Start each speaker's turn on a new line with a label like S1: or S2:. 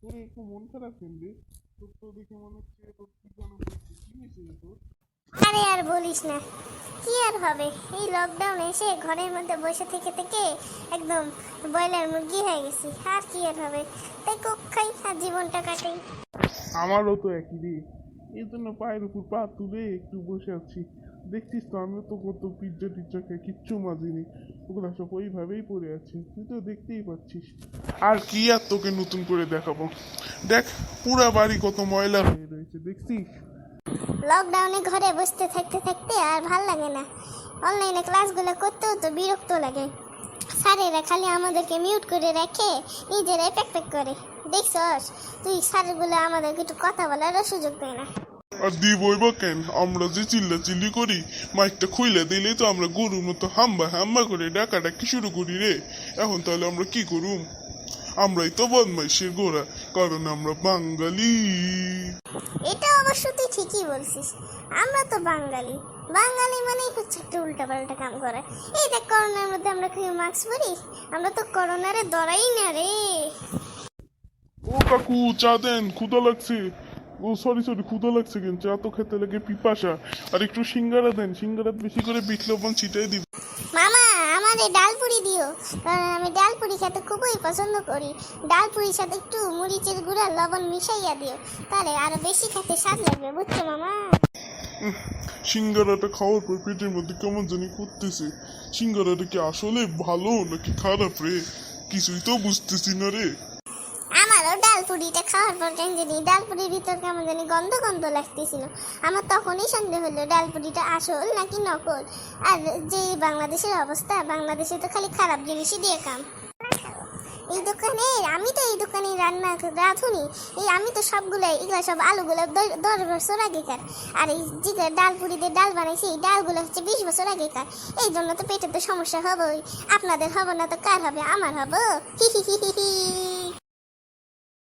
S1: তোর একটু মন খারাপ কেন রে? তোর তো দেখে মনে হচ্ছে তোর কি জানো কি হয়েছে তোর?
S2: আরে আর বলিস না। কি আর হবে? এই লকডাউন এসে ঘরের মধ্যে বসে থেকে থেকে একদম ব্রয়লার মুরগি হয়ে গেছি। আর কি আর হবে? তাই কোক খাই আর জীবনটা কাটাই।
S1: আমারও তো একই রে। এই জন্য পায়ের উপর পা তুলে একটু বসে আছি। দেখছিস তো, আমিও তো কত পিজ্জা টিজ্জা খেয়ে কিচ্ছু মাজিনি। ওগুলো সব ওইভাবেই পড়ে আছে, তুই তো দেখতেই পাচ্ছিস। আর কি আর তোকে নতুন করে দেখাবো? দেখ, পুরা বাড়ি কত ময়লা হয়ে রয়েছে, দেখছিস?
S2: লকডাউনে ঘরে বসতে থাকতে থাকতে আর ভালো লাগে না। অনলাইনে ক্লাসগুলো করতেও তো বিরক্ত লাগে। স্যারেরা খালি আমাদেরকে মিউট করে রাখে, নিজেরাই প্যাক প্যাক করে। দেখছস, তুই স্যারগুলো আমাদেরকে একটু কথা বলারও সুযোগ দেয় না।
S1: আর দিবই বা কেন? আমরা যে চিল্লা চিল্লি করি মাইকটা খুইলে দিলে তো আমরা গরুর মতো হাম্বা হাম্বা করে ডাকাডাকি শুরু করি রে। এখন তাহলে আমরা কি করুম? আমরাই তো বদমাইশের গোড়া কারণ আমরা বাঙালি।
S2: এটা অবশ্য তুই ঠিকই বলছিস। আমরা তো বাঙালি। বাঙালি মানেই হচ্ছে একটা উল্টা পাল্টা কাম করে। এই দেখ করোনার মধ্যে আমরা কি মাস্ক পরি? আমরা তো করোনারে দরাই না রে।
S1: ও কাকু চা দেন ক্ষুদা লাগছে। ও সরি সরি ক্ষুদা লাগছে কিন্তু চা তো খেতে লাগে পিপাসা। আর একটু সিঙ্গারা দেন সিঙ্গারা বেশি করে বিট লবণ ছিটাই দিব।
S2: মামা আমার ডাল পুরি দিও। কারণ আমি ডাল পুরি খেতে খুবই পছন্দ করি। ডাল পুরির সাথে একটু মরিচের গুঁড়া লবণ মিশাইয়া দিও। তাহলে আরও বেশি খেতে স্বাদ লাগবে বুঝছ মামা?
S1: সিঙ্গারাটা খাওয়ার পর পেটের মধ্যে কেমন জানি করতেছে সিঙ্গারাটা কি আসলে ভালো নাকি খারাপ রে? কিছুই তো বুঝতেছি না রে।
S2: আমারও ডাল পুরিটা খাওয়ার পর কেন জানি ডাল পুরির ভিতর কেমন জানি গন্ধ গন্ধ লাগতেছিল। আমার তখনই সন্দেহ হলো ডাল পুরিটা আসল নাকি নকল? আর যে বাংলাদেশের অবস্থা, বাংলাদেশে তো খালি খারাপ জিনিসই দিয়ে কাম। এই দোকানে, আমি তো এই দোকানে রান্না রাঁধুনি। এই আমি তো সবগুলো এগুলো সব আলুগুলো দশ বছর আগেকার। আর এই যে ডাল ডাল বানাইছি, এই ডালগুলো হচ্ছে বিশ বছর আগেকার। এই জন্য তো পেটে তো সমস্যা হবেই। আপনাদের হবে না তো কার হবে? আমার হব? হি হি হি হি।